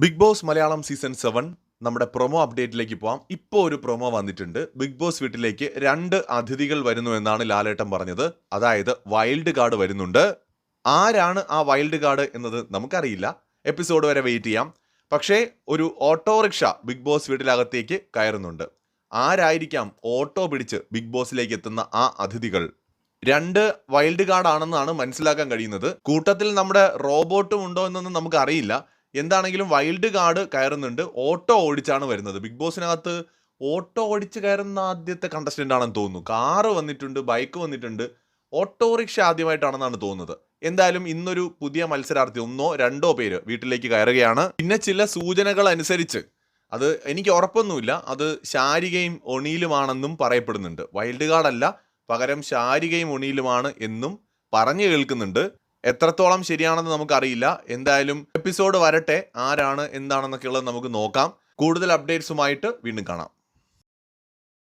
Big boss Malayalam season seven നമ്മുടെ promo അപ്ഡേറ്റിലേക്ക് പോവാം. ഇപ്പോൾ ഒരു പ്രൊമോ വന്നിട്ടുണ്ട്. ബിഗ് ബോസ് വീട്ടിലേക്ക് രണ്ട് അതിഥികൾ വരുന്നു എന്നാണ് ലാലേട്ടൻ പറഞ്ഞത്. അതായത് വൈൽഡ് കാർഡ് വരുന്നുണ്ട്. ആരാണ് ആ വൈൽഡ് കാർഡ് എന്നത് നമുക്കറിയില്ല. എപ്പിസോഡ് വരെ വെയിറ്റ് ചെയ്യാം. പക്ഷേ ഒരു ഓട്ടോറിക്ഷ ബിഗ് ബോസ് വീട്ടിലകത്തേക്ക് കയറുന്നുണ്ട്. ആരായിരിക്കാം ഓട്ടോ പിടിച്ച് ബിഗ് ബോസിലേക്ക് എത്തുന്ന ആ അതിഥികൾ? രണ്ട് വൈൽഡ് കാർഡ് ആണെന്നാണ് മനസ്സിലാക്കാൻ കഴിയുന്നത്. കൂട്ടത്തിൽ നമ്മുടെ റോബോട്ടും ഉണ്ടോ എന്നൊന്നും നമുക്ക് അറിയില്ല എന്താണെങ്കിലും വൈൽഡ് കാർഡ് കയറുന്നുണ്ട്. ഓട്ടോ ഓടിച്ചാണ് വരുന്നത്. ബിഗ് ബോസിനകത്ത് ഓട്ടോ ഓടിച്ച് കയറുന്ന ആദ്യത്തെ കണ്ടസ്റ്റന്റ് ആണെന്ന് തോന്നുന്നു. കാറ് വന്നിട്ടുണ്ട് ബൈക്ക് വന്നിട്ടുണ്ട്. ഓട്ടോറിക്ഷ ആദ്യമായിട്ടാണെന്നാണ് തോന്നുന്നത്. എന്തായാലും ഇന്നൊരു പുതിയ മത്സരാർത്ഥി ഒന്നോ രണ്ടോ പേര് വീട്ടിലേക്ക് കയറുകയാണ്. പിന്നെ ചില സൂചനകൾ അനുസരിച്ച് അത് എനിക്ക് ഉറപ്പൊന്നുമില്ല. അത് ശാരികയും ഒണിയിലുമാണെന്നും പറയപ്പെടുന്നുണ്ട്. വൈൽഡ് കാർഡല്ല പകരം ശാരികയും ഒണിയിലുമാണ് എന്നും പറഞ്ഞു കേൾക്കുന്നുണ്ട്. എത്രത്തോളം ശരിയാണെന്ന് നമുക്കറിയില്ല. എന്തായാലും എപ്പിസോഡ് വരട്ടെ ആരാണ് എന്താണെന്നൊക്കെ ഉള്ളത് നമുക്ക് നോക്കാം. കൂടുതൽ അപ്ഡേറ്റ്സുമായിട്ട് വീണ്ടും കാണാം.